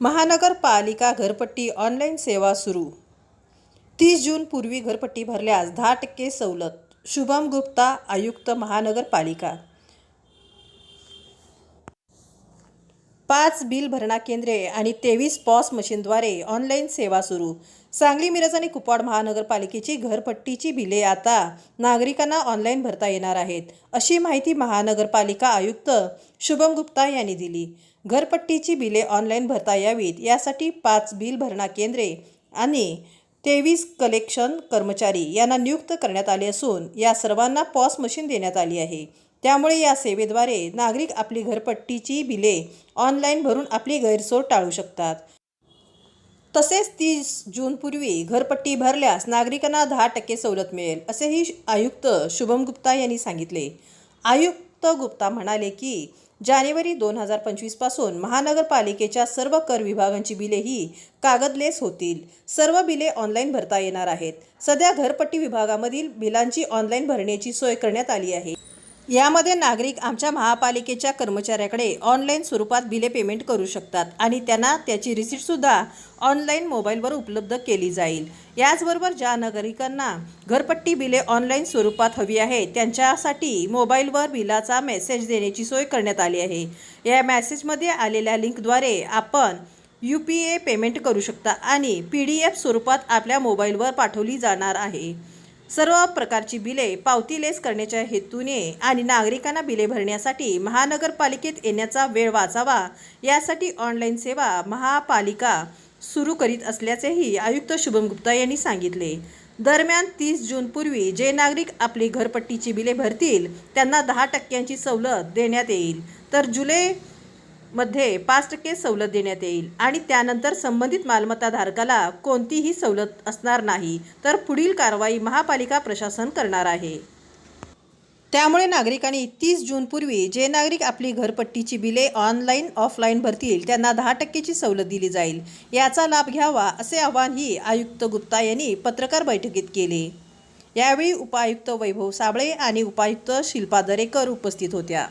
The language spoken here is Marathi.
महानगरपालिका घरपट्टी ऑनलाईन सेवा सुरू. तीस जूनपूर्वी घरपट्टी भरल्यास दहा टक्के सवलत. शुभम गुप्ता आयुक्त महानगरपालिका. पाच बिल भरणा केंद्रे आणि तेवीस पॉस मशीनद्वारे ऑनलाईन सेवा सुरू. सांगली मिरज आणि कुपवाड महानगरपालिकेची घरपट्टीची बिले आता नागरिकांना ऑनलाईन भरता येणार आहेत अशी माहिती महानगरपालिका आयुक्त शुभम गुप्ता यांनी दिली. घरपट्टीची बिले ऑनलाईन भरता यावीत यासाठी पाच बिल भरणा केंद्रे आणि तेवीस कलेक्शन कर्मचारी यांना नियुक्त करण्यात आले असून या सर्वांना पॉस मशीन देण्यात आली आहे. त्यामुळे या सेवेद्वारे नागरिक आपली घरपट्टीची बिले ऑनलाईन भरून आपली गैरसोय टाळू शकतात. तसेच तीस जूनपूर्वी घरपट्टी भरल्यास नागरिकांना दहा टक्के सवलत मिळेल असेही आयुक्त शुभम गुप्ता यांनी सांगितले. आयुक्त गुप्ता म्हणाले की जानेवारी दोन हजार पंचवीसपासून महानगरपालिकेच्या सर्व कर विभागांची बिले ही कागदलेस होतील. सर्व बिले ऑनलाईन भरता येणार आहेत. सध्या घरपट्टी विभागामधील बिलांची ऑनलाईन भरण्याची सोय करण्यात आली आहे. यामध्ये नागरिक आमच्या महापालिकेच्या कर्मचाऱ्याकडे ऑनलाईन स्वरूपात बिले पेमेंट करू शकतात आणि त्यांना त्याची रिसिप्टसुद्धा ऑनलाईन मोबाईलवर उपलब्ध केली जाईल. याचबरोबर ज्या नागरिकांना घरपट्टी बिले ऑनलाईन स्वरूपात हवी आहे त्यांच्यासाठी मोबाईलवर बिलाचा मेसेज देण्याची सोय करण्यात आली आहे. या मेसेजमध्ये आलेल्या लिंकद्वारे आपण यू पी ए पेमेंट करू शकता आणि पी डी एफ स्वरूपात आपल्या मोबाईलवर पाठवली जाणार आहे. सर्व प्रकारची बिले पावतीलेस करण्याच्या हेतूने आणि नागरिकांना बिले भरण्यासाठी महानगरपालिकेत येण्याचा वेळ वाचावा यासाठी ऑनलाईन सेवा महापालिका सुरू करीत असल्याचेही आयुक्त शुभम गुप्ता यांनी सांगितले. दरम्यान तीस जूनपूर्वी जे नागरिक आपली घरपट्टीची बिले भरतील त्यांना दहा टक्क्यांची सवलत देण्यात येईल. तर जुलै मध्ये पाच टक्के सवलत देण्यात येईल आणि त्यानंतर संबंधित मालमत्ता धारकाला कोणतीही सवलत असणार नाही तर पुढील कारवाई महापालिका प्रशासन करणार आहे. त्यामुळे नागरिकांनी तीस जूनपूर्वी जे नागरिक आपली घरपट्टीची बिले ऑनलाईन ऑफलाईन भरतील त्यांना दहा टक्केची सवलत दिली जाईल. याचा लाभ घ्यावा असे आवाहनही आयुक्त गुप्ता यांनी पत्रकार बैठकीत केले. यावेळी उपायुक्त वैभव साबळे आणि उपायुक्त शिल्पा दरेकर उपस्थित होत्या.